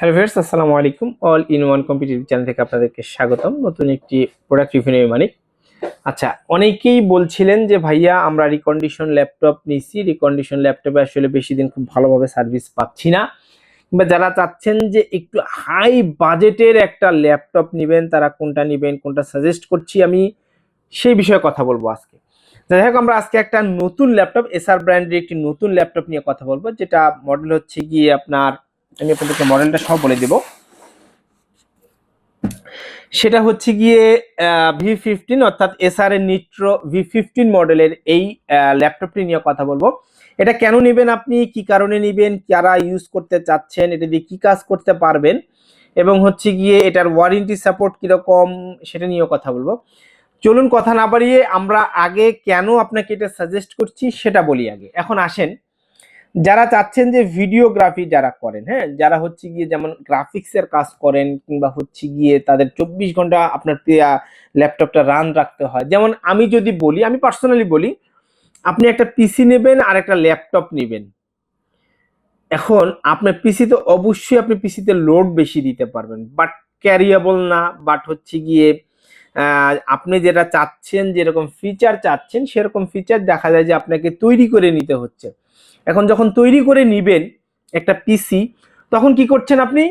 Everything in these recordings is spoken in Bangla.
হ্যালো ভিউয়ার্স, আসসালামু আলাইকুম। All in one competitive channel থেকে আপনাদেরকে স্বাগতম। নতুন একটি প্রোডাক্ট রিভিউ মানিক। আচ্ছা অনেকেই বলছিলেন যে, ভাইয়া, আমরা রিকন্ডিশন ল্যাপটপ নিছি। রিকন্ডিশন ল্যাপটপে আসলে বেশি দিন খুব ভালোভাবে সার্ভিস পাচ্ছি না। কিংবা যারা চাচ্ছেন যে, একটু হাই বাজেটের একটা ল্যাপটপ নেবেন, তারা কোনটা নেবেন, কোনটা সাজেস্ট করছি আমি, সেই বিষয়ে কথা বলব আজকে। যাই হোক, আমরা আজকে একটা নতুন ল্যাপটপ এসআর ব্র্যান্ডের একটি নতুন ল্যাপটপ নিয়ে কথা বলব, যেটা মডেল হচ্ছে গিয়ে আপনার আমি আপনাদেরকে মডেলটা সব বলে দেব। সেটা হচ্ছে গিয়ে ভি ফিফটিন অর্থাৎ এসআর এর নিট্রো ভি ফিফটিন মডেলের এই ল্যাপটপটি নিয়ে কথা বলব। এটা কেন নেবেন আপনি? কি কারণে নেবেন? কারা ইউজ করতে চাচ্ছেন? এটা দিয়ে কি কাজ করতে পারবেন? এবং হচ্ছে গিয়ে এটার ওয়ারেন্টি সাপোর্ট কীরকম? সেটা নিয়েও কথা বলব। চলুন কথা না বাড়িয়ে আমরা আগে কেন আপনাকে এটা সাজেস্ট করছি সেটা বলি আগে। এখন আসেন যারা চাচ্ছেন যে ভিডিওগ্রাফি যারা করেন হ্যাঁ? যারা হচ্ছে গিয়ে যেমন গ্রাফিক্সের কাজ করেন কিংবা হচ্ছে গিয়ে তাদের চব্বিশ ঘণ্টা আপনার ল্যাপটপটা রান রাখতে হয়। যেমন আমি যদি বলি, আমি পার্সোনালি বলি, আপনি একটা পিসি নেবেন আর একটা ল্যাপটপ নেবেন। এখন আপনার পিসিতে অবশ্যই আপনি পিসিতে লোড বেশি দিতে পারবেন বাট ক্যারিয়েবল না বাট হচ্ছে গিয়ে আপনি যেটা চাচ্ছেন, যেরকম ফিচার চাচ্ছেন, সেরকম ফিচার দেখা যায় যে আপনাকে তৈরি করে নিতে হচ্ছে। এখন যখন তৈরি করে নিবেন একটা পিসি তখন কি করছেন আপনি?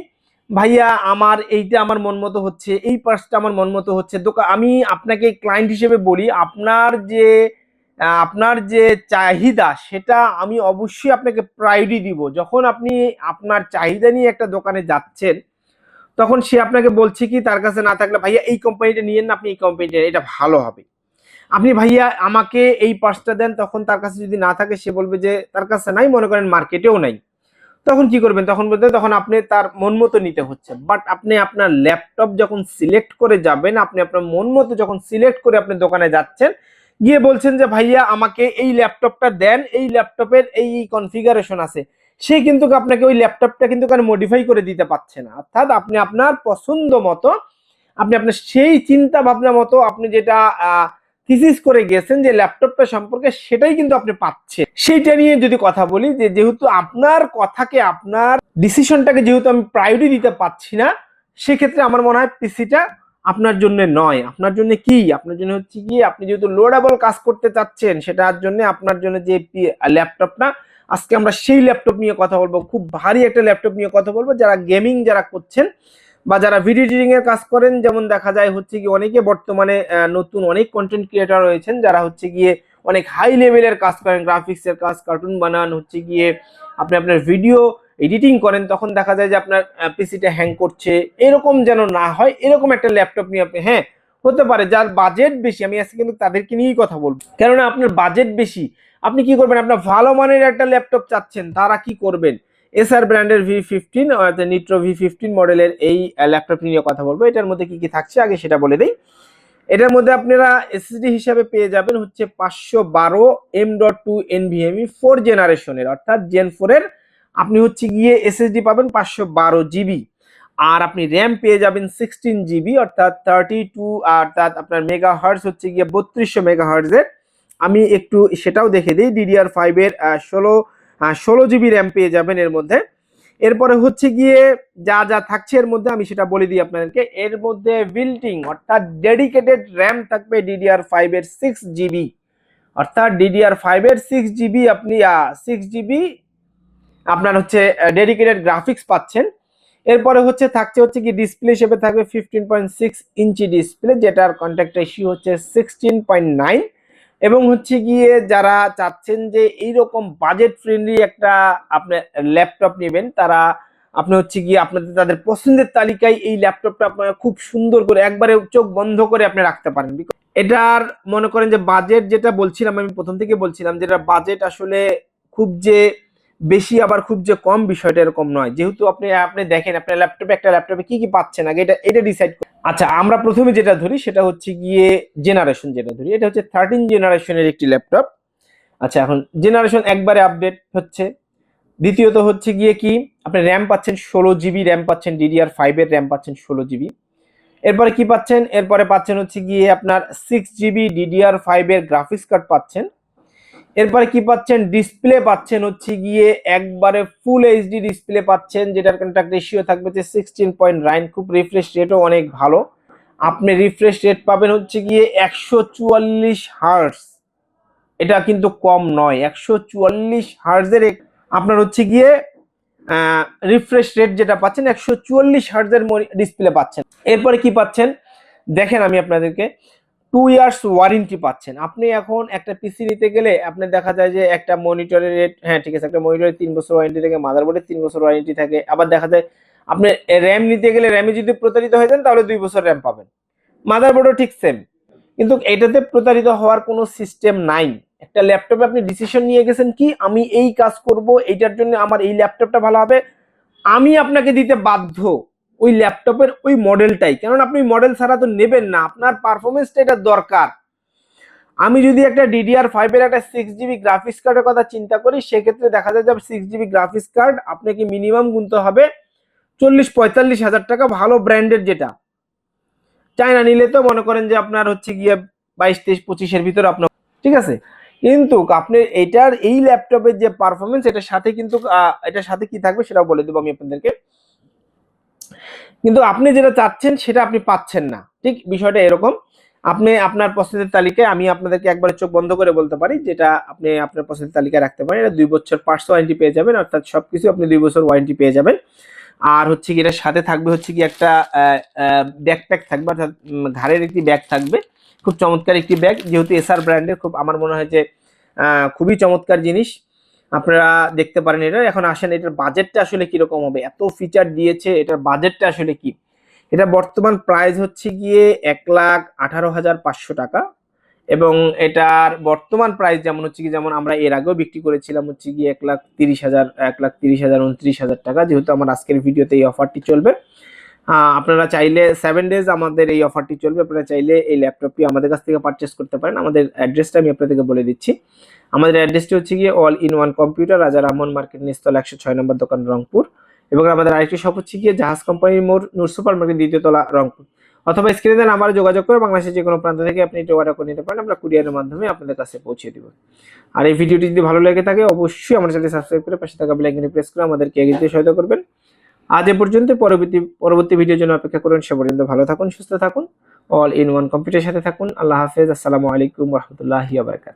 ভাইয়া, আমার এইটা আমার মন মতো হচ্ছে, এই পার্সটা আমার মন মতো হচ্ছে। দোকান আমি আপনাকে ক্লায়েন্ট হিসেবে বলি, আপনার যে আপনার যে চাহিদা, সেটা আমি অবশ্যই আপনাকে প্রায়োরিটি দিব। যখন আপনি আপনার চাহিদা নিয়ে একটা দোকানে যাচ্ছেন, তখন সে আপনাকে বলছে কি, তার কাছে না থাকলে ভাইয়া এই কোম্পানিটা নিয়েন না, আপনি এই কোম্পানিটা এটা ভালো হবে। আপনি ভাইয়া আমাকে এই পার্সটা দেন তখন তার কাছে যদি না থাকে সে বলবে যে তার কাছে নাই মনে করেন মার্কেটেও নাই। তখন কি করবেন? তখন বলতে তখন আপনি তার মন মতো নিতে হচ্ছে। বাট আপনি আপনার ল্যাপটপ যখন সিলেক্ট করে যাবেন আপনি আপনার মন মতো যখন সিলেক্ট করে আপনি দোকানে যাচ্ছেন গিয়ে বলছেন যে ভাইয়া আমাকে এই ল্যাপটপটা দেন এই ল্যাপটপের এই কনফিগারেশন আছে। সে কিন্তু আপনাকে ওই ল্যাপটপটা কিন্তু কারণ মডিফাই করে দিতে পারছে না। অর্থাৎ আপনি আপনার পছন্দ মতো আপনি আপনার সেই চিন্তা ভাবনা মতো আপনি যেটা আহ, থিসিস করে গেছেন যে ল্যাপটপটা সম্পর্কে সেটাই কিন্তু আপনি পাচ্ছেন। সেইটা নিয়ে যদি কথা বলি যে যেহেতু আপনার কথাকে, আপনার ডিসিশনটাকে যেহেতু আমি প্রায়োরিটি দিতে পারছি না, সেক্ষেত্রে আমার মনে হয় পিসিটা আপনার জন্য নয়। আপনার জন্য কি? আপনার জন্য হচ্ছে কি, আপনি যেহেতু লোডেবল কাজ করতে চাচ্ছেন, সেটার জন্য আপনার জন্য যে ল্যাপটপটা, আজকে আমরা সেই ল্যাপটপ নিয়ে কথা বলব। খুব ভারী একটা ল্যাপটপ নিয়ে কথা বলব। যারা গেমিং যারা করছেন বা যারা ভিডিও এডিটিং এর কাজ করেন, যেমন দেখা যায় হচ্ছে কি অনেকে বর্তমানে নতুন অনেক কন্টেন্ট ক্রিয়েটর রয়েছেন যারা হচ্ছে গিয়ে অনেক হাই লেভেলের কাজ করেন গ্রাফিক্স এর কাজ কার্টুন বানান, হচ্ছে গিয়ে আপনি আপনার ভিডিও এডিটিং করেন, তখন দেখা যায় যে আপনার পিসিটা হ্যাং করছে। এরকম যেন না হয়, এরকম একটা ল্যাপটপ নিয়ে আপনি হ্যাঁ হতে পারে, যার বাজেট বেশি। আমি আজকে কিন্তু তাদেরকে নিয়েই কথা বলব। কেননা আপনার বাজেট বেশি। আপনি কি করবেন? আপনার ভালো মানের একটা ল্যাপটপ চাচ্ছেন, তারা কি করবেন? এসআর ব্র্যান্ডের ভি ফিফটিন অর্থাৎ নিট্রো ভি ফিফটিন মডেলের এই ল্যাপটপ নিয়ে কথা বলব। এটার মধ্যে কি কি থাকছে আগে সেটা বলে দেই। এটার মধ্যে আপনারা এসএসডি হিসাবে পেয়ে যাবেন হচ্ছে পাঁচশো বারো M dot two NVMe four জেনারেশনের অর্থাৎ জেন ফোরের আপনি হচ্ছে গিয়ে এসএসডি পাবেন পাঁচশো বারো জিবি আর আপনি র্যাম পেয়ে যাবেন সিক্সটিন জিবি অর্থাৎ থার্টি টু অর্থাৎ আপনার মেগা হার্স হচ্ছে গিয়ে বত্রিশশো মেগা হার্টসের আমি একটু সেটাও দেখে দিই ডিডিআর ফাইভের ষোলো ষোলো জিবি র্যাম পেয়ে যাবেন এর মধ্যে। এরপরে হচ্ছে গিয়ে যা যা থাকছে এর মধ্যে আমি সেটা বলে দিই আপনাদেরকে। এর মধ্যে বিল্টিং অর্থাৎ ডেডিকেটেড র্যাম থাকবে ডিডিআর ফাইভের সিক্স জিবি অর্থাৎ ডিডিআর ফাইভের সিক্স জিবি আপনি সিক্স জিবি আপনার হচ্ছে ডেডিকেটেড গ্রাফিক্স পাচ্ছেন। এরপরে হচ্ছে, থাকছে হচ্ছে কি ডিসপ্লে হিসেবে থাকবে fifteen point six inch display যেটার কন্ট্যাক্ট রেশিও হচ্ছে সিক্সটিন পয়েন্ট নাইন এবং হচ্ছে গিয়ে যারা চাচ্ছেন যে এইরকম বাজেট ফ্রেন্ডলি একটা আপনার ল্যাপটপ নেবেন, তারা আপনি হচ্ছে গিয়ে আপনাদের, তাদের পছন্দের তালিকায় এই ল্যাপটপটা আপনারা খুব সুন্দর করে একবারে চোখ বন্ধ করে আপনি রাখতে পারেন। এটার মনে করেন যে বাজেট যেটা বলছিলাম, আমি প্রথম থেকে বলছিলাম যেটা বাজেট আসলে খুব যে বেশি আবার খুব যে কম বিষয়টা এরকম নয়। যেহেতু আপনি আপনি দেখেন, আপনার ল্যাপটপে একটা ল্যাপটপে কি কি পাচ্ছেন আগে, এটা এটা ডিসাইড আচ্ছা আমরা প্রথমে যেটা ধরি সেটা হচ্ছে গিয়ে জেনারেশন যেটা ধরি, এটা হচ্ছে থার্টিন জেনারেশনের একটি ল্যাপটপ আচ্ছা এখন জেনারেশন একবারে আপডেট হচ্ছে। দ্বিতীয়ত হচ্ছে গিয়ে কি, আপনি র্যাম পাচ্ছেন ষোলো জিবি র্যাম পাচ্ছেন ডিডিআর ফাইভের র্যাম পাচ্ছেন ষোলো জিবি এরপরে কি পাচ্ছেন? এরপরে পাচ্ছেন হচ্ছে গিয়ে আপনার সিক্স জিবি ডিডিআর ফাইভের গ্রাফিক্স কার্ড পাচ্ছেন। এরপরে কি পাচ্ছেন? ডিসপ্লে পাচ্ছেন হচ্ছে গিয়ে একবারে ফুল এইচডি ডিসপ্লে পাচ্ছেন, যেটার কন্ট্যাক্ট রেশিও থাকবে যে সিক্সটিন পয়েন্ট নাইন খুব রিফ্রেশ রেটও অনেক ভালো। আপনি রিফ্রেশ রেট পাবেন হচ্ছে গিয়ে একশো চুয়াল্লিশ হার্স এটা কিন্তু কম নয়, একশো চুয়াল্লিশ হার্জের আপনার হচ্ছে গিয়ে রিফ্রেশ রেট যেটা পাচ্ছেন, একশো চুয়াল্লিশ হার্জের ডিসপ্লে পাচ্ছেন। এরপরে কি পাচ্ছেন? দেখেন আমি আপনাদেরকে। টু ইয়ার্স ওয়ারেন্টি পাচ্ছেন। আপনি এখন একটা পিসি নিতে গেলে আপনি দেখা যায় যে একটা মনিটরের রেট হ্যাঁ ঠিক আছে, একটা মনিটরের তিন বছর ওয়ারেন্টি থাকে মাদারবোর্ডের তিন বছর ওয়ারেন্টি থাকে। আবার দেখা যায় আপনি র্যাম নিতে গেলে র্যামে যদি প্রতারিত হয়ে যান, তাহলে দুই বছর র্যাম পাবেন। মাদারবোর্ডও ঠিক সেম কিন্তু এটাতে প্রতারিত হওয়ার কোনো সিস্টেম নাই। একটা ল্যাপটপে আপনি ডিসিশন নিয়ে গেছেন কি, আমি এই কাজ করব, এইটার জন্য আমার এই ল্যাপটপটা ভালো হবে, আমি আপনাকে দিতে বাধ্য। ওই ল্যাপটপের ওই মডেলটাই কারণ আপনি মডেল ছাড়া তো নেবেন না। আপনার পারফরমেন্সটা এটা দরকার। আমি যদি একটা ডিডিআর ফাইভের একটা সিক্স জিবি গ্রাফিক্স কার্ডের কথা চিন্তা করি, সেক্ষেত্রে দেখা যায় যে সিক্স জিবি গ্রাফিক্স কার্ড আপনাকে মিনিমাম গুনতে হবে চল্লিশ পঁয়তাল্লিশ হাজার টাকা ভালো ব্র্যান্ডের যেটা। চায়না নিলে তো মনে করেন যে আপনার হচ্ছে গিয়ে বাইশ, তেইশ, পঁচিশের ভিতরে আপনার, ঠিক আছে? কিন্তু আপনি এটার এই ল্যাপটপের যে পারফরমেন্স এটার সাথে কিন্তু এটার সাথে কি থাকবে সেটাও বলে দেবো আমি আপনাদেরকে। কিন্তু আপনি যেটা চাচ্ছেন সেটা আপনি পাচ্ছেন না। ঠিক? বিষয়টা এরকম। আপনি আপনার পছন্দের তালিকায় আমি আপনাদেরকে একবার চোখ বন্ধ করে বলতে পারি, যেটা আপনি আপনার পছন্দের তালিকায় রাখতে পারেন। এটা দুই বছর পার্টস ওয়ারেন্টি পেয়ে যাবেন, অর্থাৎ সব কিছু আপনি দুই বছর ওয়ারেন্টি পেয়ে যাবেন। আর হচ্ছে কি, এটার সাথে থাকবে হচ্ছে কি একটা ব্যাকপ্যাক থাকবে, অর্থাৎ ঘাড়ের একটি ব্যাগ থাকবে। খুব চমৎকার একটি ব্যাগ যেহেতু এসআর ব্র্যান্ডের খুব আমার মনে হয় যে খুবই চমৎকার জিনিস। আপনারা দেখতে পারেন এটা। এখন আসেন, এটার বাজেটটা আসলে কীরকম হবে? এত ফিচার দিয়েছে, এটার বাজেটটা আসলে কি? এটা বর্তমান প্রাইস হচ্ছে গিয়ে এক লাখ আঠারো হাজার পাঁচশো টাকা এবং এটার বর্তমান প্রাইস যেমন হচ্ছে কি যেমন আমরা এর আগেও বিক্রি করেছিলাম হচ্ছে গিয়ে এক লাখ তিরিশ হাজার, এক লাখ তিরিশ হাজার, উনত্রিশ হাজার টাকা। যেহেতু আমার আজকের ভিডিওতে এই অফারটি চলবে আপনারা চাইলে সেভেন ডেজ আমাদের এই অফারটি চলবে। আপনারা চাইলে এই ল্যাপটপটি আমাদের কাছ থেকে পারচেস করতে পারেন। আমাদের অ্যাড্রেসটা আমি আপনাদেরকে বলে দিচ্ছি। আমাদের অ্যাড্রেসটি হচ্ছে গিয়ে all in one computer Raja Raman market নিস্তল একশো ছয় নম্বর দোকান, রংপুর। এবং আমাদের আরেকটি শপ হচ্ছে গিয়ে জাহাজ কোম্পানির মোড়, নূর সুপার মার্কেট দ্বিতীয় তলা, রংপুর। অথবা স্ক্রিনে আমার যোগাযোগ করে বাংলাদেশের যে কোনো প্রান্ত থেকে আপনি এটি অর্ডার করে নিতে পারেন। আমরা কুরিয়ারের মাধ্যমে আপনাদের কাছে পৌঁছে দিব। আর এই ভিডিওটি যদি ভালো লেগে থাকে, অবশ্যই আমার সাথে সাবস্ক্রাইব করে পাশে থাকা বেলাইকনে প্রেস করে আমাদেরকে এগিয়ে সহায়তা করবেন। আজ এ পর্যন্ত, পরবর্তী পরবর্তী ভিডিওর জন্য অপেক্ষা করুন। সে পর্যন্ত ভালো থাকুন, সুস্থ থাকুন। অল ইন ওয়ান কম্পিউটারের সাথে থাকুন। আল্লাহ হাফেজ। আসসালামু আলাইকুম রহমতুল্লাহি আবরকাত